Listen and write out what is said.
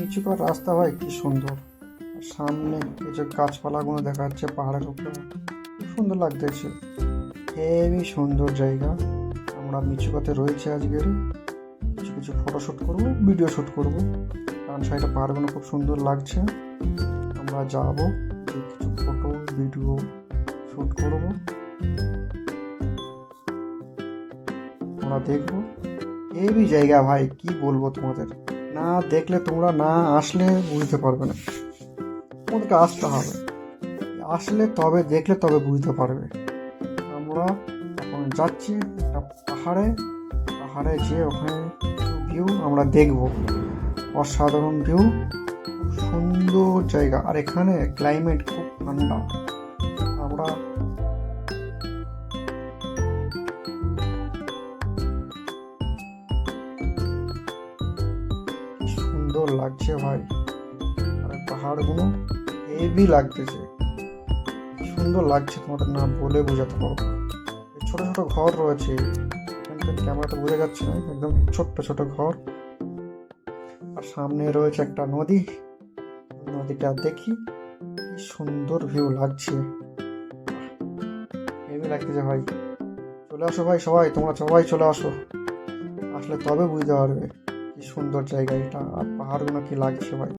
নিচুকার রাস্তা ভাই, কি সুন্দর। সামনে যে গাছপালাগুলো দেখা যাচ্ছে পাহাড়ের উপরে সুন্দর লাগতেছে হেবি সুন্দর জায়গা। আমরা মিচুকাতে রয়েছে আজকের কিছু কিছু ফটো শ্যুট করব ভিডিও শ্যুট করব। ডান সাইডে পাহাড়গুলো খুব সুন্দর লাগছে। আমরা যাব কিছু ফটো ভিডিও শ্যুট করব। আমরা দেখব। হেবি জায়গা ভাই, কি বলব তোমাদের? না দেখলে তোমরা না আসলে বুঝতে পারবে না। তোমাদেরকে আসতে হবে। আসলে তবে দেখলে তবে বুঝতে পারবে। আমরা এখন যাচ্ছি একটা পাহাড়ে। পাহাড়ে যেয়ে ওখানে ভিউ আমরা দেখব। অসাধারণ ভিউ সুন্দর জায়গা। আর এখানে ক্লাইমেট খুব ঠান্ডা। আমরা সুন্দর লাগছে ভাই। আর পাহাড়গুলো হেভি লাগতেছে। সুন্দর লাগছে তোমাদের না বলে বোঝাতে। এই ছোট ছোট ঘর রয়েছে। থেকে বোঝা যাচ্ছে না, একদম ছোট্ট ছোট ঘর। আর সামনে রয়েছে একটা নদী। নদীটা দেখি কি সুন্দর ভিউ লাগছে। হেভি লাগতেছে ভাই। চলে আসো ভাই সবাই, তোমরা সবাই চলে আসো। আসলে তবে বুঝতে পারবে। কি সুন্দর জায়গা এটা। আর পাহাড়গুলো কি লাগছে ভাই?